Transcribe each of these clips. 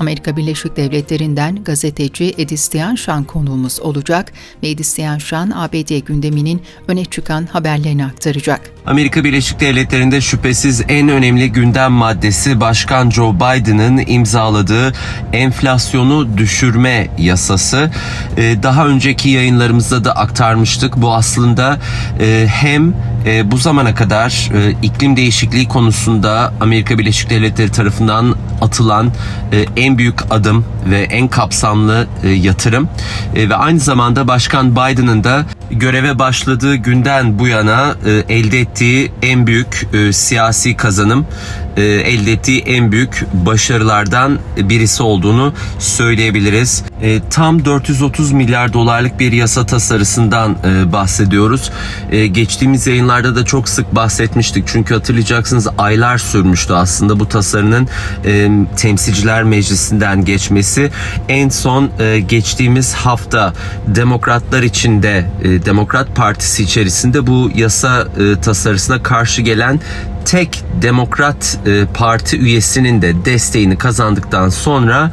Amerika Birleşik Devletleri'nden gazeteci Edis Tianşan konuğumuz olacak ve Edis Tianşan ABD gündeminin öne çıkan haberlerini aktaracak. Amerika Birleşik Devletleri'nde şüphesiz en önemli gündem maddesi Başkan Joe Biden'ın imzaladığı enflasyonu düşürme yasası. Ee, Daha önceki yayınlarımızda da aktarmıştık. Bu aslında e, hem e, bu zamana kadar e, iklim değişikliği konusunda Amerika Birleşik Devletleri tarafından atılan e, en büyük adım ve en kapsamlı e, yatırım. E, ve aynı zamanda Başkan Biden'ın da göreve başladığı günden bu yana e, elde ettiği en büyük e, siyasi kazanım, e, elde ettiği en büyük başarılardan birisi olduğunu söyleyebiliriz. E, tam 430 milyar dolarlık bir yasa tasarısından e, bahsediyoruz. E, geçtiğimiz yayınlarda da çok sık bahsetmiştik. Çünkü hatırlayacaksınız aylar sürmüştü aslında bu tasarının e, temsilciler meclisinden geçmesi. En son e, geçtiğimiz hafta demokratlar içinde e, Demokrat Partisi içerisinde bu yasa e, tasarısına karşı gelen tek Demokrat e, Parti üyesinin de desteğini kazandıktan sonra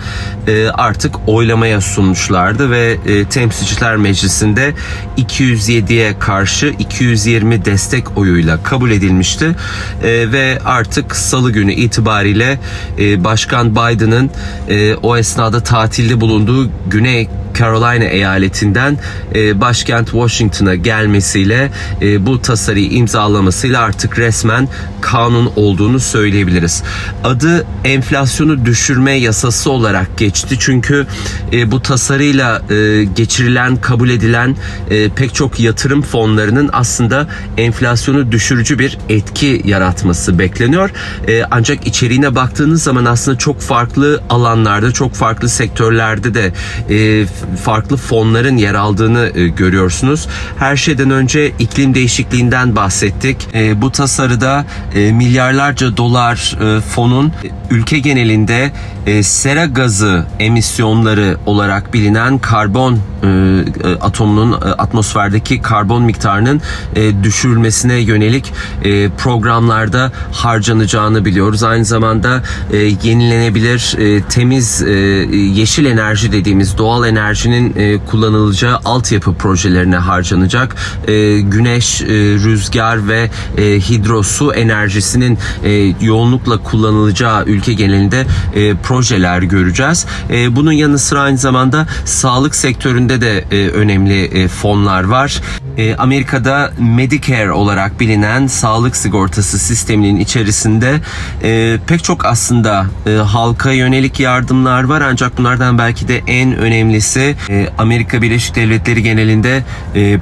e, artık oylamaya sunmuşlardı ve e, Temsilciler Meclisi'nde 207'ye karşı 220 destek oyuyla kabul edilmişti. E, ve artık Salı günü itibariyle e, Başkan Biden'ın e, o esnada tatilde bulunduğu Güney Carolina eyaletinden e, başkent Washington'a gelmesiyle e, bu tasarıyı imzalamasıyla artık resmen kanun olduğunu söyleyebiliriz. Adı enflasyonu düşürme yasası olarak geçti çünkü e, bu tasarıyla e, geçirilen, kabul edilen e, pek çok yatırım fonlarının aslında enflasyonu düşürücü bir etki yaratması bekleniyor. E, ancak içeriğine baktığınız zaman aslında çok farklı alanlarda, çok farklı sektörlerde de e, farklı fonların yer aldığını e, görüyorsunuz. Her şeyden önce iklim değişikliğinden bahsettik. E, bu tasarıda e, milyarlarca dolar e, fonun ülke genelinde e, sera gazı emisyonları olarak bilinen karbon e, e, atomunun e, atmosferdeki karbon miktarının e, düşürülmesine yönelik e, programlarda harcanacağını biliyoruz. Aynı zamanda e, yenilenebilir e, temiz e, yeşil enerji dediğimiz doğal enerjinin e, kullanılacağı altyapı projelerine harcanacak. E, güneş, e, rüzgar ve e, hidro su enerjisinin e, yoğunlukla kullanılacağı ülke genelinde e, projeler göreceğiz. E, bunun yanı sıra aynı zamanda sağlık sektöründe de e, önemli e, fonlar var. E, Amerika'da Medicare olarak bilinen sağlık sigortası sisteminin içerisinde e, pek çok aslında e, halka yönelik yardımlar var ancak bunlardan belki de en önemlisi e, Amerika Birleşik Devletleri genelinde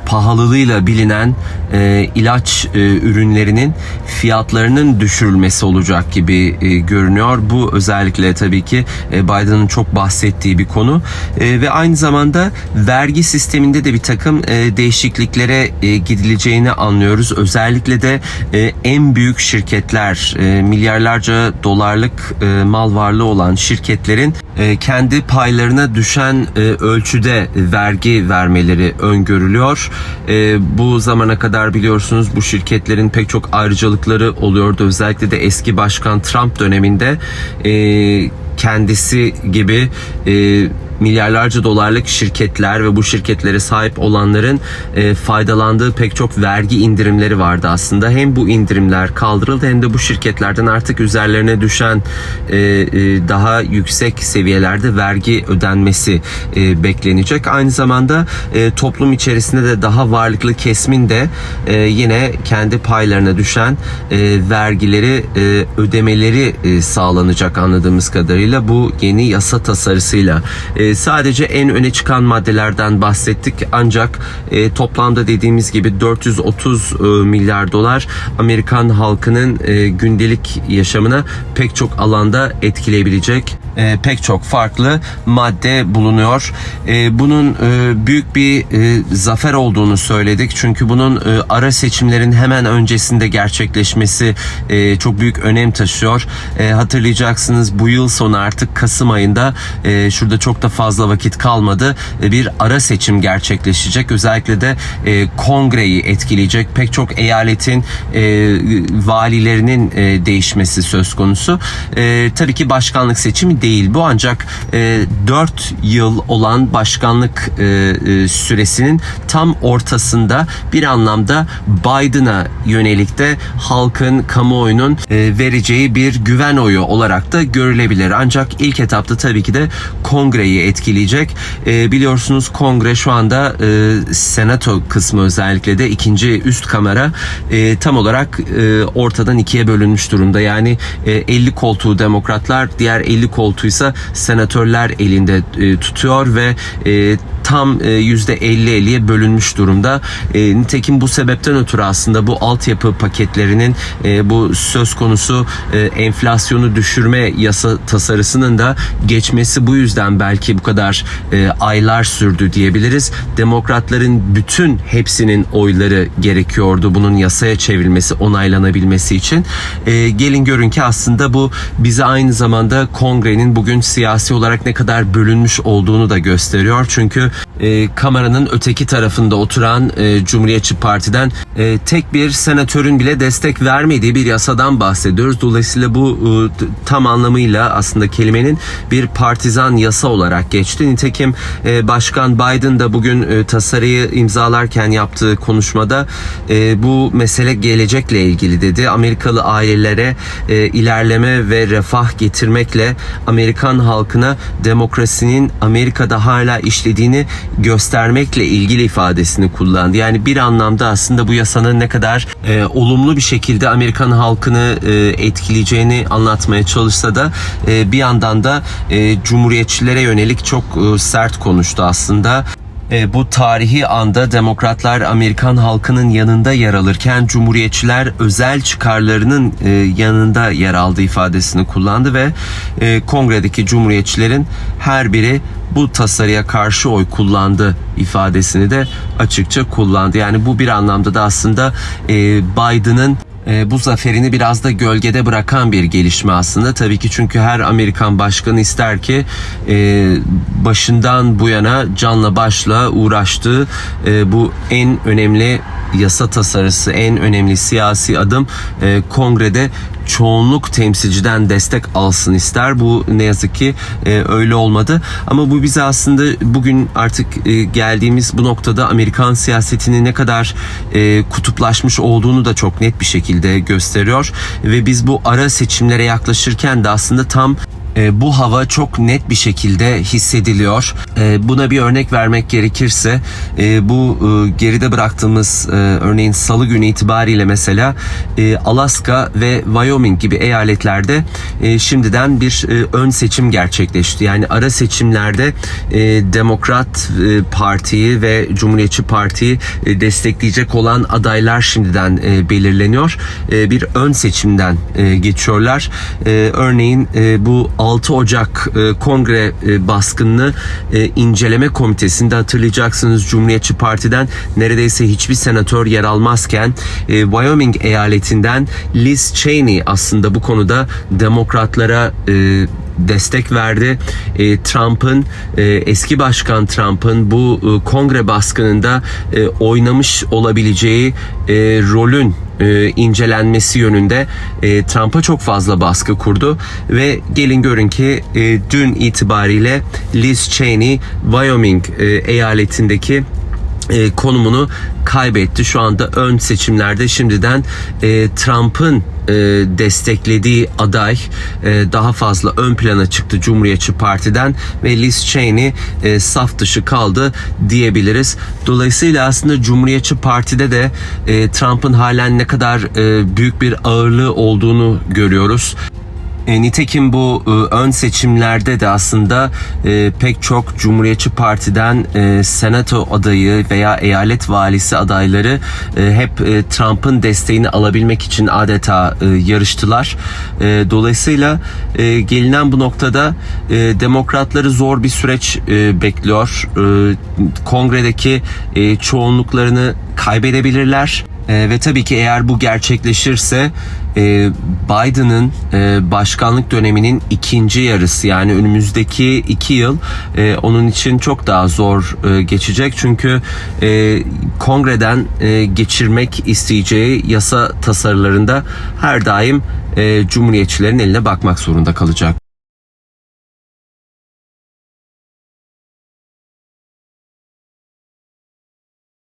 pahalılığıyla bilinen ilaç ürünlerinin fiyatlarının düşürülmesi olacak gibi görünüyor. Bu özellikle tabii ki e, Biden'ın çok bahsettiği bir konu ve aynı zamanda vergi sisteminde de bir takım e, değişikliklere e, gidileceğini anlıyoruz. Özellikle de e, en büyük şirketler, e, milyarlarca dolarlık e, mal varlığı olan şirketlerin e, kendi paylarına düşen e, ölçüde vergi vermeleri öngörülüyor. E, bu zamana kadar biliyorsunuz bu şirketlerin pek çok ayrıcalıkları oluyordu. Özellikle de eski başkan Trump döneminde e, kendisi gibi e, milyarlarca dolarlık şirketler ve bu şirketlere sahip olanların e, faydalandığı pek çok vergi indirimleri vardı aslında. Hem bu indirimler kaldırıldı hem de bu şirketlerden artık üzerlerine düşen e, e, daha yüksek seviyelerde vergi ödenmesi e, beklenecek. Aynı zamanda e, toplum içerisinde de daha varlıklı kesmin de e, yine kendi paylarına düşen e, vergileri e, ödemeleri e, sağlanacak anladığımız kadarıyla bu yeni yasa tasarısıyla. E, sadece en öne çıkan maddelerden bahsettik ancak e, toplamda dediğimiz gibi 430 e, milyar dolar Amerikan halkının e, gündelik yaşamına pek çok alanda etkileyebilecek e, pek çok farklı madde bulunuyor. E, bunun e, büyük bir e, zafer olduğunu söyledik. Çünkü bunun e, ara seçimlerin hemen öncesinde gerçekleşmesi e, çok büyük önem taşıyor. E, hatırlayacaksınız bu yıl sonu artık Kasım ayında e, şurada çok da fazla vakit kalmadı. E, bir ara seçim gerçekleşecek. Özellikle de e, kongreyi etkileyecek pek çok eyaletin e, valilerinin değişmesi söz konusu. Tabii ki başkanlık seçimi değil bu ancak Ancak e, 4 yıl olan başkanlık süresinin tam ortasında bir anlamda Biden'a yönelik de halkın, kamuoyunun vereceği bir güven oyu olarak da görülebilir. Ancak ilk etapta tabii ki de kongreyi etkileyecek. E, biliyorsunuz kongre şu anda e, senato kısmı özellikle de ikinci üst kamera e, tam olarak e, ortadan ikiye bölünmüş durumda. Yani e, 50 koltuğu demokratlar, diğer 50 koltuğu ise senatörler elinde e, tutuyor ve e, tam e, %50-50'ye bölünmüş durumda. E, nitekim bu sebepten ötürü aslında bu altyapı paketlerinin e, bu söz konusu e, enflasyonu düşürme yasa tasarısının da geçmesi bu yüzden belki bu kadar e, aylar sürdü diyebiliriz. Demokratların bütün hepsinin oyları gerekiyordu bunun yasaya çevrilmesi, onaylanabilmesi için. E, gelin görün ki aslında bu bize aynı zamanda kongrenin bugün siyasi olarak ne kadar bölünmüş olduğunu da gösteriyor. Çünkü e, kameranın öteki tarafında oturan e, Cumhuriyetçi Parti'den e, tek bir senatörün bile destek vermediği bir yasadan bahsediyoruz. Dolayısıyla bu e, tam anlamıyla aslında kelimenin bir partizan yasa olarak geçti. Nitekim e, Başkan Biden da bugün e, tasarıyı imzalarken yaptığı konuşmada e, bu mesele gelecekle ilgili dedi. Amerikalı ailelere e, ilerleme ve refah getirmekle Amerikan halkına demokrasinin Amerika'da hala işlediğini göstermekle ilgili ifadesini kullandı. Yani bir anlamda aslında bu yasanın ne kadar e, olumlu bir şekilde Amerikan halkını e, etkileyeceğini anlatmaya çalışsa da e, bir yandan da e, cumhuriyetçilere yönelik çok e, sert konuştu aslında. E, bu tarihi anda demokratlar Amerikan halkının yanında yer alırken cumhuriyetçiler özel çıkarlarının e, yanında yer aldı ifadesini kullandı ve e, kongredeki cumhuriyetçilerin her biri bu tasarıya karşı oy kullandı ifadesini de açıkça kullandı. Yani bu bir anlamda da aslında e, Biden'ın e, bu zaferini biraz da gölgede bırakan bir gelişme aslında. Tabii ki çünkü her Amerikan başkanı ister ki e, başından bu yana canla başla uğraştığı e, bu en önemli yasa tasarısı, en önemli siyasi adım e, kongrede çoğunluk temsilciden destek alsın ister. Bu ne yazık ki e, öyle olmadı. Ama bu bize aslında bugün artık e, geldiğimiz bu noktada Amerikan siyasetinin ne kadar e, kutuplaşmış olduğunu da çok net bir şekilde gösteriyor. Ve biz bu ara seçimlere yaklaşırken de aslında tam e, bu hava çok net bir şekilde hissediliyor. E, buna bir örnek vermek gerekirse e, bu geride bıraktığımız örneğin salı günü itibariyle mesela Alaska ve Wyoming gibi eyaletlerde şimdiden bir ön seçim gerçekleşti. Yani ara seçimlerde Demokrat Partiyi ve Cumhuriyetçi Partiyi destekleyecek olan adaylar şimdiden belirleniyor. Bir ön seçimden geçiyorlar. Örneğin bu 6 Ocak e, kongre e, baskınını e, inceleme komitesinde hatırlayacaksınız. Cumhuriyetçi Parti'den neredeyse hiçbir senatör yer almazken e, Wyoming eyaletinden Liz Cheney aslında bu konuda demokratlara e, destek verdi. E, Trump'ın e, eski başkan Trump'ın bu e, kongre baskınında e, oynamış olabileceği e, rolün e, incelenmesi yönünde e, Trump'a çok fazla baskı kurdu ve gelin görün ki e, dün itibariyle Liz Cheney Wyoming e, eyaletindeki e, konumunu kaybetti. Şu anda ön seçimlerde şimdiden e, Trump'ın e, desteklediği aday e, daha fazla ön plana çıktı Cumhuriyetçi Parti'den ve Liz Cheney e, saf dışı kaldı diyebiliriz. Dolayısıyla aslında Cumhuriyetçi Parti'de de e, Trump'ın halen ne kadar e, büyük bir ağırlığı olduğunu görüyoruz. E, nitekim bu e, ön seçimlerde de aslında e, pek çok Cumhuriyetçi Parti'den senato adayı veya eyalet valisi adayları hep Trump'ın desteğini alabilmek için adeta yarıştılar. Dolayısıyla gelinen bu noktada demokratları zor bir süreç bekliyor. Kongredeki çoğunluklarını kaybedebilirler. E, ve tabii ki eğer bu gerçekleşirse e, Biden'ın e, başkanlık döneminin ikinci yarısı yani önümüzdeki iki yıl e, onun için çok daha zor e, geçecek. Çünkü e, kongreden e, geçirmek isteyeceği yasa tasarılarında her daim e, cumhuriyetçilerin eline bakmak zorunda kalacak.